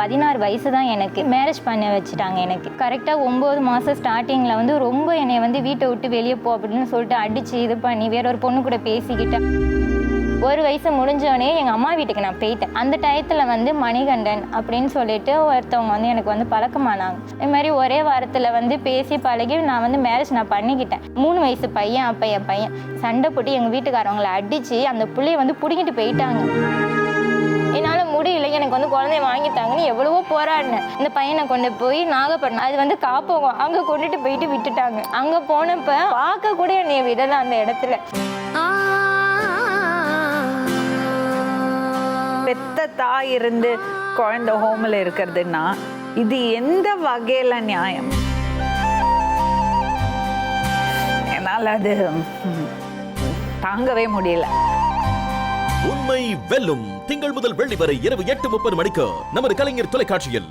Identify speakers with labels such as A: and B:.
A: பதினாறு வயசு தான் எனக்கு. மேரேஜ் பண்ண வச்சுட்டாங்க எனக்கு. கரெக்டாக ஒம்பது மாதம் ஸ்டார்டிங்கில் வந்து ரொம்ப என்னை வந்து வீட்டை விட்டு வெளியே போ அப்படின்னு சொல்லிட்டு அடித்து இது பண்ணி வேற ஒரு பொண்ணு கூட பேசிக்கிட்டேன் ஒரு வயசு முடிஞ்சோடனே எங்கள் அம்மா வீட்டுக்கு நான் போயிட்டேன். அந்த டயத்தில் வந்து மணிகண்டன் அப்படின்னு சொல்லிட்டு ஒருத்தவங்க வந்து எனக்கு வந்து பழக்கமானாங்க. இது மாதிரி ஒரே வாரத்தில் வந்து பேசி பழகி நான் வந்து மேரேஜ் நான் பண்ணிக்கிட்டேன். மூணு வயசு பையன் அப்போ என் பையன். சண்டை போட்டு எங்கள் வீட்டுக்காரவங்களை அடித்து அந்த பிள்ளைய வந்து பிடிங்கிட்டு போயிட்டாங்க. எனக்கு வந்து குழந்தைய வாங்கித்தாங்கன்னு எவ்வளவோ போராடினேன். இந்த பையனை கொண்டு போய் நாகப்பட்டினம் அது வந்து காப்போகம். அங்கே கொண்டுட்டு போயிட்டு விட்டுட்டாங்க. அங்கே போனப்ப பார்க்க கூட என்னைய விடலை அந்த இடத்துல.
B: பெத்த தாய் இருந்து குழந்தை ஹோமில் இருக்கிறதுன்னா இது எந்த வகையில நியாயம்? என்னால் அது தாங்கவே முடியல.
C: உண்மை வெல்லும். திங்கள் முதல் வெள்ளி வரை இரவு எட்டு முப்பது மணிக்கு நமது கலைஞர் தொலைக்காட்சியில்.